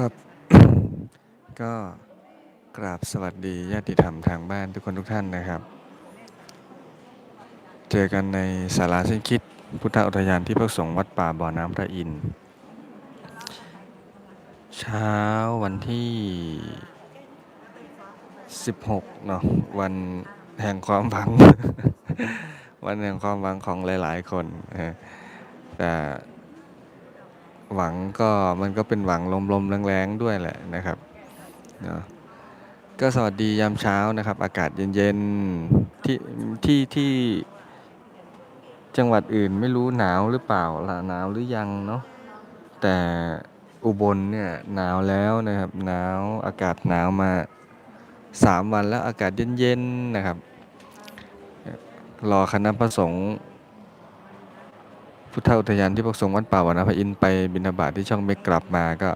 ครับ ก็กราบสวัสดีญาติธรรมทางบ้านทุกคนทุกท่านนะครับ เจอกันในศาลาสิ้นคิด พุทธอุทยานที่พักสงฆ์วัดป่าบ่อน้ำพระอินทร์เช้าวันที่ 16 เนาะวันแห่งความหวัง วันแห่งความหวังของหลาย ๆ คนแต่ หวังก็มันก็เป็นหวังลมๆแรงๆด้วยแหละนะครับเนาะก็สวัสดียามเช้านะครับ อากาศเย็นๆที่ที่ที่จังหวัดอื่นไม่รู้หนาวหรือเปล่าล่ะหนาวหรือยังเนาะแต่อุบลเนี่ยหนาวแล้วนะครับหนาวอากาศหนาวมาสามวันแล้วอากาศเย็นๆนะครับ รอคณะพระสงฆ์ พุทธอุทยานที่พระสงฆ์วัดป่าวันพอินไปบิณฑบาตที่ช่องเมกกลับมาก็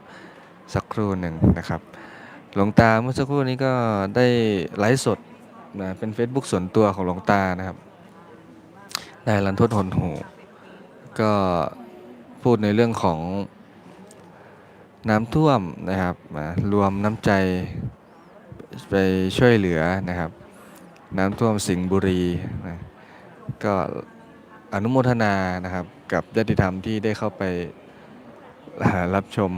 สักครู่หนึ่งนะครับ หลวงตาเมื่อสักครู่นี้ก็ได้ไลฟ์สดนะเป็น Facebook ส่วนตัวของหลวงตานะครับได้รันทดหนหูก็พูดในเรื่องของน้ำท่วมนะครับรวมน้ำใจไปช่วยเหลือนะครับ น้ำท่วมสิงห์บุรีนะก็อนุโมทนานะครับ กับญาติธรรมที่ได้เข้าไปรับชม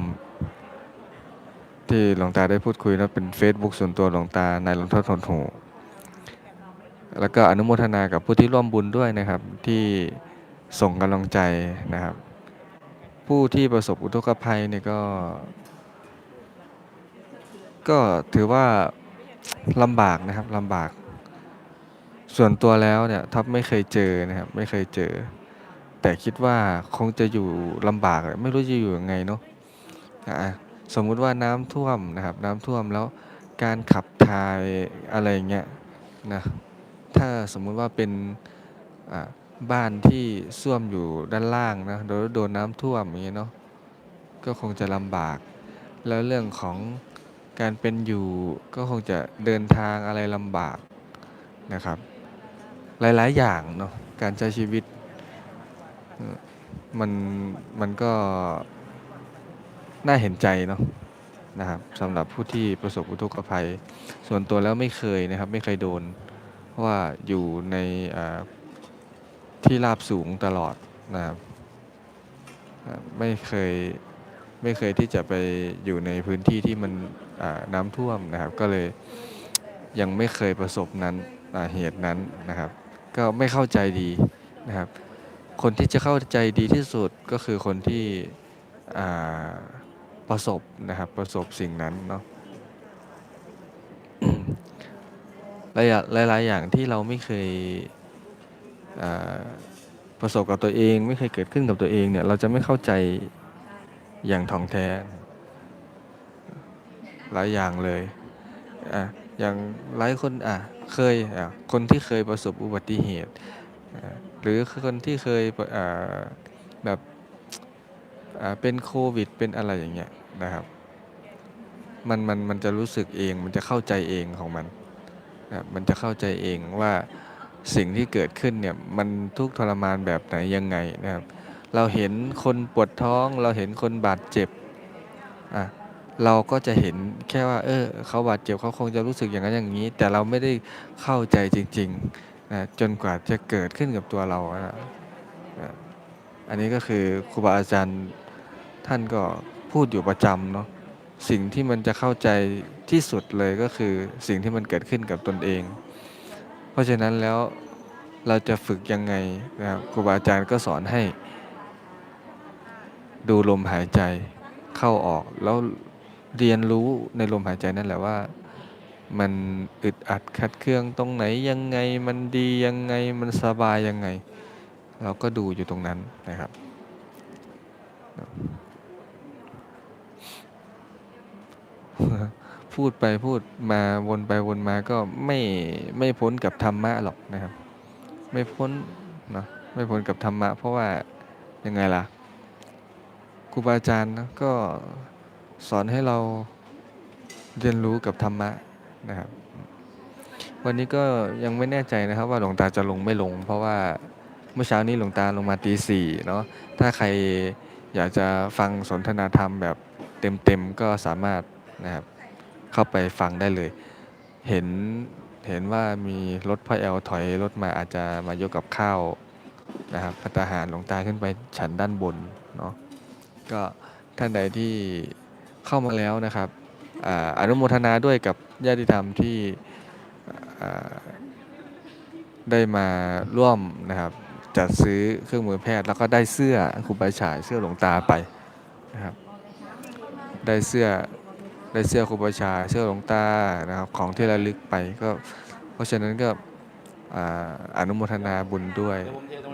ที่หลวงตาได้พูดคุยนะเป็น Facebook ส่วนตัวหลวงตานายหลวงทอดทนหูแล้วก็อนุโมทนากับผู้ที่ร่วมบุญด้วยนะครับ ที่ส่งกำลังใจนะครับ ผู้ที่ประสบอุทกภัยเนี่ยก็ ก็ถือว่าลำบากนะครับลำบาก ส่วนตัวแล้วเนี่ยท็อปไม่เคยเจอนะครับ ไม่เคยเจอ แต่คิดว่าคงจะอยู่ลำบากไม่รู้จะอยู่ยังไงเนาะอะสมมุติว่าน้ำท่วมนะครับ น้ำท่วมแล้วการขับถ่ายอะไรเงี้ยนะถ้าสมมุติว่าเป็นอะบ้านที่ซ่วมอยู่ด้านล่างนะโดนโดนน้ำท่วมอย่างเงี้ยเนาะก็คงจะลำบาก แล้วเรื่องของการเป็นอยู่ก็คงจะเดินทางอะไรลำบากนะครับ หลายๆอย่างเนาะการใช้ชีวิต มันมันก็น่าเห็นใจเนาะนะครับสำหรับผู้ที่ประสบอุทกภัย ส่วนตัวแล้วไม่เคยนะครับ ไม่เคยโดน เพราะว่าอยู่ในที่ราบสูงตลอดนะครับไม่เคยไม่เคยที่จะไปอยู่ในพื้นที่ที่มันน้ำท่วมนะครับ ก็เลยยังไม่เคยประสบนั้นเหตุนั้นนะครับ ก็ไม่เข้าใจดีนะครับ คนที่จะเข้าใจดีที่สุดก็คือคนที่ประสบนะครับประสบสิ่งนั้นเนาะหลายหลายๆอย่างที่เราไม่เคยประสบกับตัวเอง ไม่เคยเกิดขึ้นกับตัวเองเนี่ย เราจะไม่เข้าใจอย่างถ่องแท้ หลายอย่างเลยอะอย่างหลายคนอะเคยอะคนที่เคยประสบอุบัติเหตุอ หรือคนที่เคยแบบเป็นโควิด เป็นอะไรอย่างเงี้ยนะครับ มันมันมันจะรู้สึกเอง มันจะเข้าใจเองของมันนะครับมันจะเข้าใจเองว่าสิ่งที่เกิดขึ้นเนี่ยมันทุกข์ทรมานแบบไหนยังไงนะครับ เราเห็นคนปวดท้อง เราเห็นคนบาดเจ็บอะเราก็จะเห็นแค่ว่า เออเขาบาดเจ็บเขาคงจะรู้สึกอย่างนั้นอย่างนี้ แต่เราไม่ได้เข้าใจจริง ๆ นะจนกว่าจะเกิดขึ้นกับตัวเรานะนะอันนี้ก็คือครูบาอาจารย์ท่านก็พูดอยู่ประจำเนาะสิ่งที่มันจะเข้าใจที่สุดเลยก็คือสิ่งที่มันเกิดขึ้นกับตนเอง เพราะฉะนั้นแล้วเราจะฝึกยังไงนะครับครูบาอาจารย์ก็สอนให้ ดูลมหายใจเข้าออกแล้วเรียนรู้ในลมหายใจนั่นแหละว่า มันอึดอัดขัดเครื่องตรงไหนยังไงมันดียังไงมันสบายยังไง เราก็ดูอยู่ตรงนั้นนะครับ พูดไปพูดมาวนไปวนมาก็ไม่ไม่พ้นกับธรรมะหรอกนะครับ ไม่พ้นเนาะไม่พ้นกับธรรมะ เพราะว่ายังไงล่ะครูบาอาจารย์นะก็สอนให้เราเรียนรู้กับธรรมะ นะครับ วันนี้ก็ยังไม่แน่ใจนะครับว่าหลวงตาจะลงไม่ลง เพราะว่าเมื่อเช้านี้หลวงตาลงมาตีสี่เนาะถ้าใครอยากจะฟังสนทนาธรรมแบบเต็มๆก็สามารถนะครับเข้าไปฟังได้เลย เห็นเห็นว่ามีรถพ่อแอลถอยรถมาอาจจะมายกกับข้าวนะครับพัตหารหลวงตาขึ้นไปฉันด้านบนเนาะก็ท่านใดที่เข้ามาแล้วนะครับ อนุโมทนาด้วยกับญาติธรรมที่ได้มาร่วมนะครับจัดซื้อเครื่องมือแพทย์ แล้วก็ได้เสื้อครูบาฉายเสื้อหลวงตาไปนะครับ ได้เสื้อได้เสื้อครูบาชาเสื้อหลวงตานะครับของที่ระลึกไปก็เพราะฉะนั้นก็อนุโมทนาบุญด้วย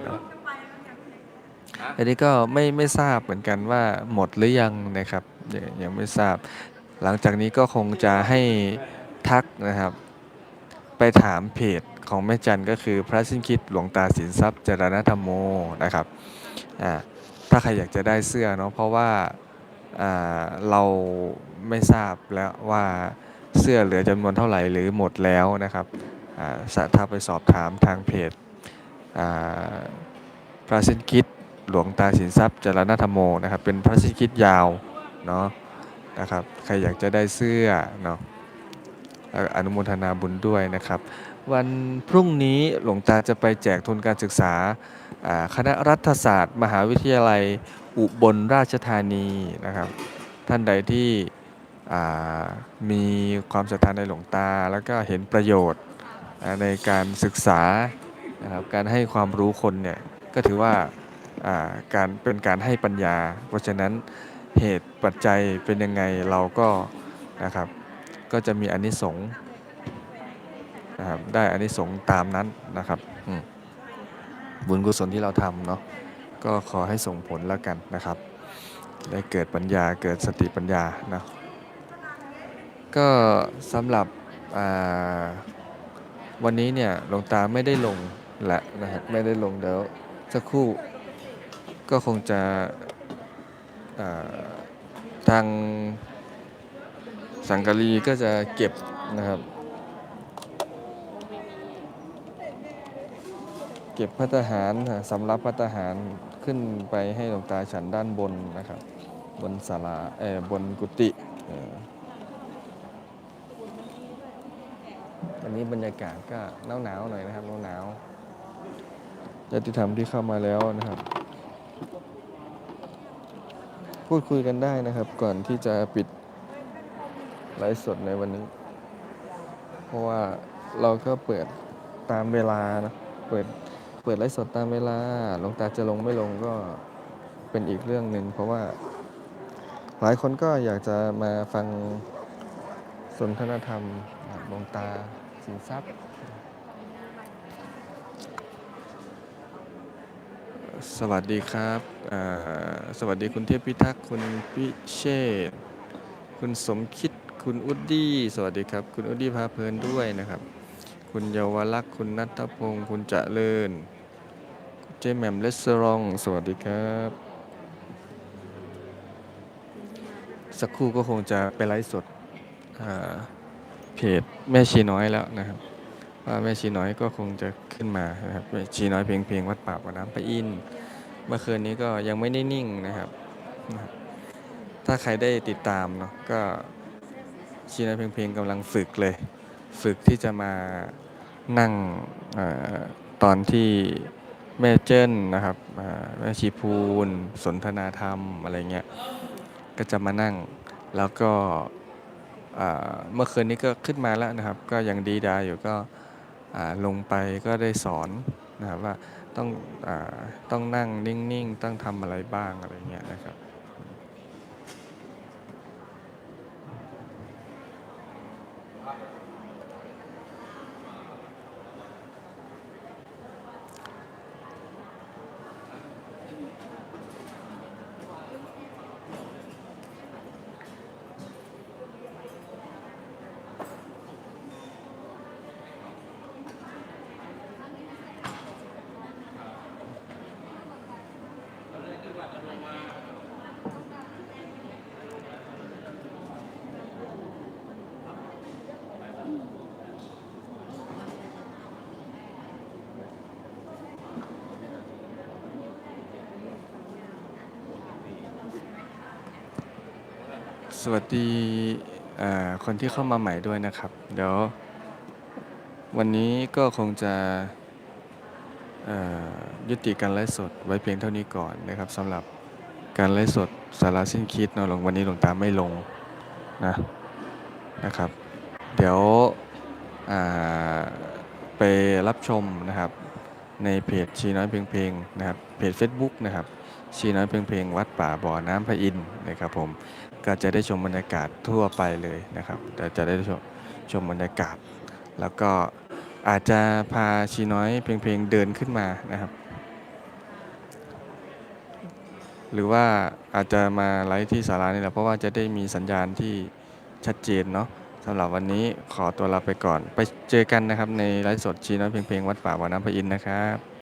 นะอันนี้ก็ไม่ไม่ทราบเหมือนกันว่าหมดหรือยังนะครับยังไม่ทราบ หลังจากนี้ก็คงจะให้ทักนะครับ ไปถามเพจของแม่จันก็คือพระสิ้นคิดหลวงตาสินทรัพย์จรณธรรมโมนะครับอ่าถ้าใครอยากจะได้เสื้อเนาะเพราะว่าเราไม่ทราบแล้วว่าเสื้อเหลือจำนวนเท่าไหร่หรือหมดแล้วนะครับสาถ้าไปสอบถามทางเพจพระสินคิดหลวงตาสินทรัพย์จรณธรรมโมนะครับเป็นพระสินคิดยาวเนาะ นะครับใครอยากจะได้เสื้อเนาะเอ่อนุโมทนาบุญด้วยนะครับ วันพรุ่งนี้หลวงตาจะไปแจกทุนการศึกษาคณะรัฐศาสตร์ มหาวิทยาลัยอุบลราชธานีนะครับ ท่านใดที่มีความศรัทธาในหลวงตา แล้วก็เห็นประโยชน์ในการศึกษานะครับการให้ความรู้คนเนี่ยก็ถือว่าการเป็นการให้ปัญญา เพราะฉะนั้น เหตุปัจจัยเป็นยังไงเราก็นะครับ ก็จะมีอานิสงส์นะครับได้อานิสงส์ตามนั้นนะครับบุญกุศลที่เราทำเนาะก็ขอให้ส่งผลแล้วกันนะครับ ได้เกิดปัญญาเกิดสติปัญญานะก็สำหรับวันนี้เนี่ยหลวงตาไม่ได้ลงละนะครับไม่ได้ลงเดี๋ยวสักครู่ก็คงจะ ทางสังกะรีก็จะเก็บนะครับ เก็บพัตหารสำรับพัตหารขึ้นไปให้หลวงตาฉันด้านบนนะครับ บนศาลาเออบนกุฏิอันนี้บรรยากาศก็หนาวหนาวๆหน่อยนะครับหนาวหนาวๆญาติธรรมที่เข้ามาแล้วนะครับ พูดคุยกันได้นะครับ ก่อนที่จะปิดไลฟ์สดในวันนี้ เพราะว่าเราก็เปิดตามเวลานะเปิดเปิดไลฟ์สดตามเวลาลงตาจะลงไม่ลงก็เป็นอีกเรื่องหนึ่งเพราะว่าหลายคนก็อยากจะมาฟังสนทนธรรมหลวงตาสินทรัพย์ สวัสดีครับอ่าสวัสดีคุณเทพพิทักษ์คุณพิเชษฐ์คุณสมคิด คุณอุดดี้ สวัสดีครับ คุณอุดดี้พาเพลินด้วยนะครับ คุณเยาวลักษณ์คุณนัทพงศ์คุณเจริญเจแหมมเลสซรอง สวัสดีครับ สักครู่ก็คงจะไปไลฟ์สดอ่าเพจแม่ชีน้อยแล้วนะครับ แม่ชีน้อยก็คงจะขึ้นมานะครับแม่ชีน้อยเพลงเพลงวัดป่าบ่อน้ำพระอินเมื่อคืนนี้ก็ยังไม่ได้นิ่งนะครับ ถ้าใครได้ติดตามเนาะก็ชีน้อยเพลงเพลงกำลังฝึกเลย ฝึกที่จะมานั่งอตอนที่แม่เจิ้นนะครับแม่ชีพูนสนทนาธรรมอะไรเงี้ยก็จะมานั่งแล้วก็เมื่อคืนนี้ก็ขึ้นมาแล้วนะครับ ก็ยังดีดาอยู่ก็ ลงไปก็ได้สอนนะครับว่าต้องอต้องนั่งนิ่ง ๆ ต้องทำอะไรบ้างอะไรเงี้ยนะครับ สวัสดีอ่อคนที่เข้ามาใหม่ด้วยนะครับ เดี๋ยว วันนี้ก็คงจะเอ่อยุติการไลฟ์สดไว้เพียงเท่านี้ก่อนนะครับสำหรับการไลฟ์สดสาระสิ้นคิดเนาะหลวงวันนี้หลวงตาไม่ลงนะนะครับ เดี๋ยวไปรับชมนะครับ ในเพจชีน้อยเพลงเพลงนะครับเพจ Facebook นะครับชีน้อยเพลงเพลงวัดป่าบ่อน้ำพระอินทร์นะครับผม ก็จะได้ชมบรรยากาศทั่วไปเลยนะครับแต่จะได้ชมชมบรรยากาศ แล้วก็อาจจะพาชีน้อยเพลงเพลงเดินขึ้นมานะครับ หรือว่าอาจจะมาไลฟ์ที่ศาลานี่แหละเพราะว่าจะได้มีสัญญาณที่ชัดเจนเนาะสำหรับวันนี้ขอตัวลาไปก่อน ไปเจอกันนะครับในไลฟ์สดชีน้อยเพลงเพลงวัดป่าบ่อน้ำพระอินทร์นะครับ